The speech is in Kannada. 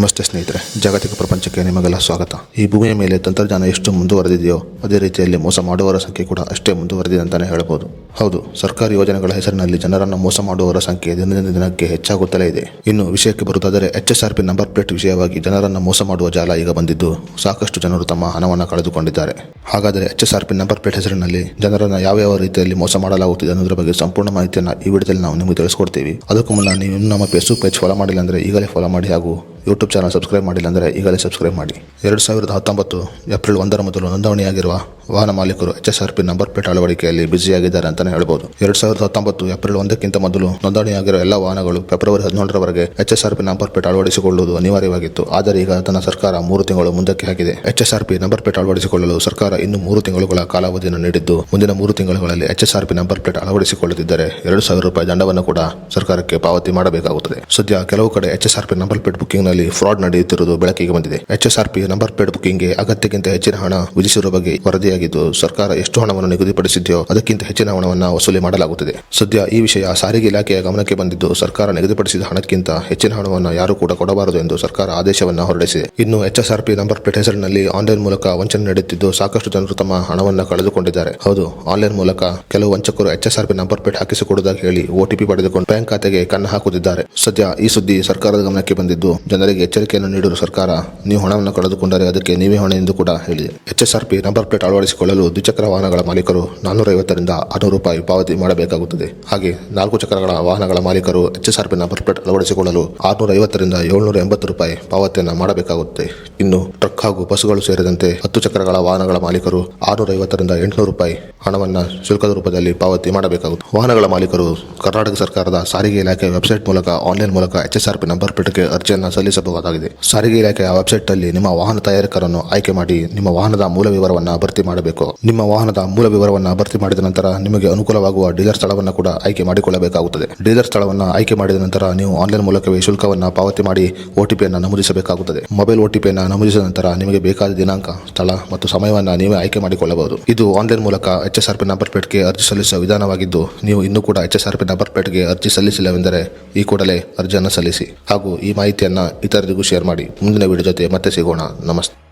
ನಮಸ್ತೆ ಸ್ನೇಹಿತರೆ, ಜಾಗತಿಕ ಪ್ರಪಂಚಕ್ಕೆ ನಿಮಗೆಲ್ಲ ಸ್ವಾಗತ. ಈ ಭೂಮಿಯ ಮೇಲೆ ತಂತ್ರಜ್ಞಾನ ಎಷ್ಟು ಮುಂದುವರೆದಿದೆಯೋ, ಅದೇ ರೀತಿಯಲ್ಲಿ ಮೋಸ ಮಾಡುವವರ ಸಂಖ್ಯೆ ಕೂಡ ಅಷ್ಟೇ ಮುಂದುವರೆದಿದೆ ಅಂತಲೇ ಹೇಳಬಹುದು ಹೌದು, ಸರ್ಕಾರಿ ಯೋಜನೆಗಳ ಹೆಸರಿನಲ್ಲಿ ಜನರನ್ನು ಮೋಸ ಮಾಡುವವರ ಸಂಖ್ಯೆ ದಿನದಿಂದ ದಿನಕ್ಕೆ ಹೆಚ್ಚಾಗುತ್ತಲೇ ಇದೆ. ಇನ್ನು ವಿಷಯಕ್ಕೆ ಬರುತ್ತಾದರೆ H S R P number plate ವಿಷಯವಾಗಿ ಜನರನ್ನು ಮೋಸ ಮಾಡುವ ಜಾಲ ಈಗ ಬಂದಿದ್ದು, ಸಾಕಷ್ಟು ಜನರು ತಮ್ಮ ಹಣವನ್ನು ಕಳೆದುಕೊಂಡಿದ್ದಾರೆ. ಹಾಗಾದರೆ H S R P number plate ಹೆಸರಿನಲ್ಲಿ ಜನರನ್ನು ಯಾವ ಯಾವ ರೀತಿಯಲ್ಲಿ ಮೋಸ ಮಾಡಲಾಗುತ್ತಿದೆ ಅನ್ನೋದ್ರ ಬಗ್ಗೆ ಸಂಪೂರ್ಣ ಮಾಹಿತಿಯನ್ನು ಈ ವಿಡಿಯೋದಲ್ಲಿ ನಾವು ನಿಮಗೆ ತಿಳಿಸ್ಕೊಡ್ತೀವಿ. ಅದಕ್ಕೂ ಮುನ್ನ ನೀವು ನಮ್ಮ ಫೇಸ್ಬುಕ್ ಪೇಜ್ ಫಾಲೋ ಮಾಡಿಲ್ಲ ಅಂದರೆ ಈಗಲೇ ಫಾಲೋ ಮಾಡಿ ಹಾಗೂ ಯೂಟ್ಯೂಬ್ ಚಾನಲ್ ಸಬ್ಸ್ಕ್ರೈಬ್ ಮಾಡಿಲ್ಲ ಅಂದರೆ ಈಗಲೇ ಸಬ್ಸ್ಕ್ರೈಬ್ ಮಾಡಿ. ಎರಡು ಸಾವಿರದ ಹತ್ತೊಂಬತ್ತು ಏಪ್ರಿಲ್ ಒಂದರ ಮೊದಲು ನೋಂದಣಿಯಾಗಿರುವ ವಾಹನ ಮಾಲೀಕರು H S R P number plate ಅಳವಡಿಕೆಯಲ್ಲಿ ಬ್ಯುಸಿಯಾಗಿದ್ದಾರೆ ಅಂತಾನೆ ಹೇಳಬಹುದು ಎರಡ್ ಸಾವಿರದ ಹತ್ತೊಂಬತ್ತು ಏಪ್ರಿಲ್ ಒಂದಕ್ಕಿಂತ ಮೊದಲು ನೋಂದಣಿಯಾಗಿರುವ ಎಲ್ಲ ವಾಹನಗಳು February ಹದಿನೇಳರವರೆಗೆ H S R P number plate ಅಳವಡಿಸಿಕೊಳ್ಳುವುದು ಅನಿವಾರ್ಯವಾಗಿತ್ತು. ಆದರೆ ಈಗ ತನ್ನ ಸರ್ಕಾರ ಮೂರು ತಿಂಗಳು ಮುಂದಕ್ಕೆ ಹಾಕಿದೆ. H S R P number plate ಅಳವಡಿಸಿಕೊಳ್ಳಲು ಸರ್ಕಾರ ಇನ್ನು ಮೂರು ತಿಂಗಳುಗಳ ಕಾಲಾವಧಿಯನ್ನು ನೀಡಿದ್ದು, ಮುಂದಿನ ಮೂರು ತಿಂಗಳುಗಳಲ್ಲಿ H S R P number plate ಅಳವಡಿಸಿಕೊಳ್ಳದಿದ್ದರೆ ಎರಡು ಸಾವಿರ ರೂಪಾಯಿ ದಂಡವನ್ನು ಕೂಡ ಸರ್ಕಾರಕ್ಕೆ ಪಾವತಿ ಮಾಡಬೇಕಾಗುತ್ತದೆ. ಸದ್ಯ ಕೆಲವು ಕಡೆ H S R P number plate ಬುಕಿಂಗ್ನಲ್ಲಿ fraud ನಡೆಯುತ್ತಿರುವುದು ಬೆಳಕಿಗೆ ಬಂದಿದೆ. H S R P number plate ಬುಕಿಂಗ್ಗೆ ಅಗತ್ಯಕ್ಕಿಂತ ಹೆಚ್ಚಿನ ಹಣ ವಿಧಿಸಿರುವ ಬಗ್ಗೆ ವರದಿಯಾಗಿದ್ದು ಸರ್ಕಾರ ಎಷ್ಟು ಹಣವನ್ನು ನಿಗದಿಪಡಿಸಿದೆಯೋ ಅದಕ್ಕಿಂತ ಹೆಚ್ಚಿನ ಹಣವನ್ನು ವಸೂಲಿ ಮಾಡಲಾಗುತ್ತಿದೆ. ಸದ್ಯ ಈ ವಿಷಯ ಸಾರಿಗೆ ಇಲಾಖೆಯ ಗಮನಕ್ಕೆ ಬಂದಿದ್ದು ಸರ್ಕಾರ ನಿಗದಿಪಡಿಸಿದ ಹಣಕ್ಕಿಂತ ಹೆಚ್ಚಿನ ಹಣವನ್ನು ಯಾರು ಕೂಡ ಕೊಡಬಾರದು ಎಂದು ಸರ್ಕಾರ ಆದೇಶವನ್ನು ಹೊರಡಿಸಿದೆ. ಇನ್ನು H S R P number plate ಹೆಸರಿನಲ್ಲಿ ಆನ್ಲೈನ್ ಮೂಲಕ ವಂಚನೆ ನಡೆಯುತ್ತಿದ್ದು ಸಾಕಷ್ಟು ಜನರು ತಮ್ಮ ಹಣವನ್ನು ಕಳೆದುಕೊಂಡಿದ್ದಾರೆ. ಹೌದು, ಆನ್ಲೈನ್ ಮೂಲಕ ಕೆಲವು ವಂಚಕರು H S R P number plate ಹಾಕಿಸಿಕೊಡುವುದಾಗಿ ಹೇಳಿ ಓಟಿಪಿ ಪಡೆದುಕೊಂಡು ಬ್ಯಾಂಕ್ ಖಾತೆಗೆ ಕಣ್ಣು ಹಾಕುತ್ತಿದ್ದಾರೆ. ಸದ್ಯ ಈ ಸುದ್ದಿ ಸರ್ಕಾರದ ಗಮನಕ್ಕೆ ಬಂದಿದ್ದು ಜನರಿಗೆ ಎಚ್ಚರಿಕೆಯನ್ನು ನೀಡಲು ಸರ್ಕಾರ ನೀವು ಹಣವನ್ನು ಕಳೆದುಕೊಂಡರೆ ಅದಕ್ಕೆ ನೀವೇ ಹೊಣೆ ಎಂದು ಕೂಡ ಹೇಳಿದೆ. H S R P number plate ಅಳವಡಿಸಿಕೊಳ್ಳಲು ದ್ವಿಚಕ್ರ ವಾಹನಗಳ ಮಾಲೀಕರು ನಾನ್ನೂರೈವತ್ತರಿಂದ ಆರುನೂರು ರೂಪಾಯಿ ಪಾವತಿ ಮಾಡಬೇಕಾಗುತ್ತದೆ. ಹಾಗೆ ನಾಲ್ಕು ಚಕ್ರಗಳ ವಾಹನಗಳ ಮಾಲೀಕರು H S R P number plate ಅಳವಡಿಸಿಕೊಳ್ಳಲು ಆರುನೂರ ಐವತ್ತರಿಂದ ಏಳ್ನೂರ ಎಂಬತ್ತು ರೂಪಾಯಿ ಪಾವತಿಯನ್ನು ಮಾಡಬೇಕಾಗುತ್ತದೆ ಇನ್ನು ಟ್ರಕ್ ಹಾಗೂ ಬಸ್ಗಳು ಸೇರಿದಂತೆ ಹತ್ತು ಚಕ್ರಗಳ ವಾಹನಗಳ ಮಾಲೀಕರು ಆರುನೂರ ಐವತ್ತರಿಂದ ಎಂಟುನೂರು ರೂಪಾಯಿ ಹಣವನ್ನು ಶುಲ್ಕದ ರೂಪದಲ್ಲಿ ಪಾವತಿ ಮಾಡಬೇಕಾಗುತ್ತದೆ. ವಾಹನಗಳ ಮಾಲೀಕರು ಕರ್ನಾಟಕ ಸರ್ಕಾರದ ಸಾರಿಗೆ ಇಲಾಖೆ ವೆಬ್ಸೈಟ್ ಮೂಲಕ ಆನ್ಲೈನ್ ಮೂಲಕ H S R P number ಪ್ಲೇಟ್ಗೆ ಅರ್ಜಿಯನ್ನು ಸಲ್ಲಿಸಬಹುದಾಗಿದೆ. ಸಾರಿಗೆ ಇಲಾಖೆಯ ವೆಬ್ಸೈಟ್ ಅಲ್ಲಿ ನಿಮ್ಮ ವಾಹನ ತಯಾರಕರನ್ನು ಆಯ್ಕೆ ಮಾಡಿ ನಿಮ್ಮ ವಾಹನದ ಮೂಲ ವಿವರವನ್ನು ಭರ್ತಿ ಮಾಡಬೇಕು. ನಿಮ್ಮ ವಾಹನದ ಮೂಲ ವಿವರವನ್ನು ಭರ್ತಿ ಮಾಡಿದ ನಂತರ ನಿಮಗೆ ಅನುಕೂಲವಾಗುವ ಡೀಲರ್ ಸ್ಥಳವನ್ನು ಕೂಡ ಆಯ್ಕೆ ಮಾಡಿಕೊಳ್ಳಬೇಕಾಗುತ್ತದೆ. ಡೀಲರ್ ಸ್ಥಳವನ್ನು ಆಯ್ಕೆ ಮಾಡಿದ ನಂತರ ನೀವು ಆನ್ಲೈನ್ ಮೂಲಕವೇ ಶುಲ್ಕವನ್ನು ಪಾವತಿ ಮಾಡಿ ಓಟಿಪಿಯನ್ನು ನಮೂದಿಸಬೇಕಾಗುತ್ತದೆ. ಮೊಬೈಲ್ ಓಟಿಪಿಯನ್ನು ನಮೂದಿಸಿದ ನಂತರ ನಿಮಗೆ ಬೇಕಾದ ದಿನಾಂಕ, ಸ್ಥಳ ಮತ್ತು ಸಮಯವನ್ನು ನೀವೇ ಆಯ್ಕೆ ಮಾಡಿಕೊಳ್ಳಬಹುದು. ಇದು ಆನ್ಲೈನ್ ಮೂಲಕ H S R P number ಪ್ಲೇಟ್ಗೆ ಅರ್ಜಿ ಸಲ್ಲಿಸುವ ವಿಧಾನವಾಗಿದ್ದು, ನೀವು ಇನ್ನೂ ಕೂಡ H S R P number ಪ್ಲೇಟ್ಗೆ ಅರ್ಜಿ ಸಲ್ಲಿಸಿಲ್ಲವೆಂದರೆ ಈ ಕೂಡಲೇ ಅರ್ಜಿಯನ್ನು ಸಲ್ಲಿಸಿ. ಹಾಗೂ ಈ ಮಾಹಿತಿಯನ್ನು ಇತರರಿಗೂ ಶೇರ್ ಮಾಡಿ. ಮುಂದಿನ ವಿಡಿಯೋ ಜೊತೆ ಮತ್ತೆ ಸಿಗೋಣ. ನಮಸ್ತೆ.